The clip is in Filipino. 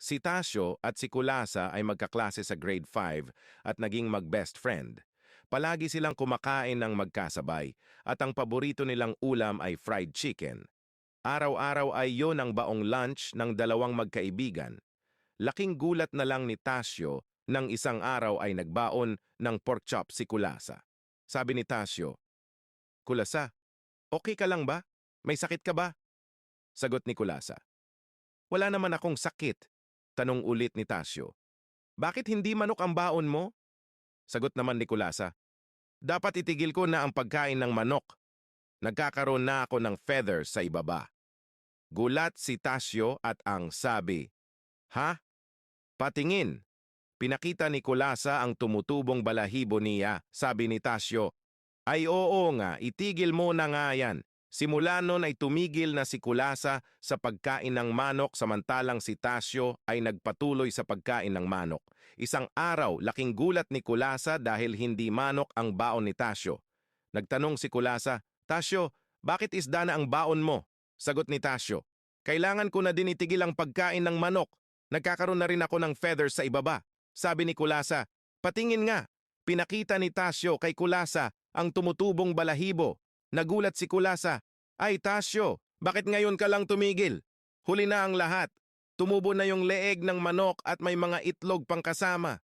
Si Tasyo at si Kulasa ay magkaklase sa grade 5 at naging mag-best friend. Palagi silang kumakain ng magkasabay at ang paborito nilang ulam ay fried chicken. Araw-araw ay yon ang baong lunch ng dalawang magkaibigan. Laking gulat na lang ni Tasyo nang isang araw ay nagbaon ng pork chop si Kulasa. Sabi ni Tasyo, Kulasa, okay ka lang ba? May sakit ka ba? Sagot ni Kulasa. Wala naman akong sakit. Tanong ulit ni Tasyo. Bakit hindi manok ang baon mo? Sagot naman ni Kulasa. Dapat itigil ko na ang pagkain ng manok. Nagkakaroon na ako ng feathers sa ibaba. Gulat si Tasyo at ang sabi, Ha? Patingin. Pinakita ni Kulasa ang tumutubong balahibo niya. Sabi ni Tasyo, Ay oo nga, itigil mo na nga yan. Simula noon ay tumigil na si Kulasa sa pagkain ng manok samantalang si Tasyo ay nagpatuloy sa pagkain ng manok. Isang araw, laking gulat ni Kulasa dahil hindi manok ang baon ni Tasyo. Nagtanong si Kulasa, Tasyo, bakit isda na ang baon mo? Sagot ni Tasyo, Kailangan ko na din itigil ang pagkain ng manok. Nagkakaroon na rin ako ng feathers sa ibaba. Sabi ni Kulasa, Patingin nga. Pinakita ni Tasyo kay Kulasa ang tumutubong balahibo. Nagulat si Kulasa, Ay Tasyo, bakit ngayon ka lang tumigil? Huli na ang lahat. Tumubo na yung leeg ng manok at may mga itlog pang kasama.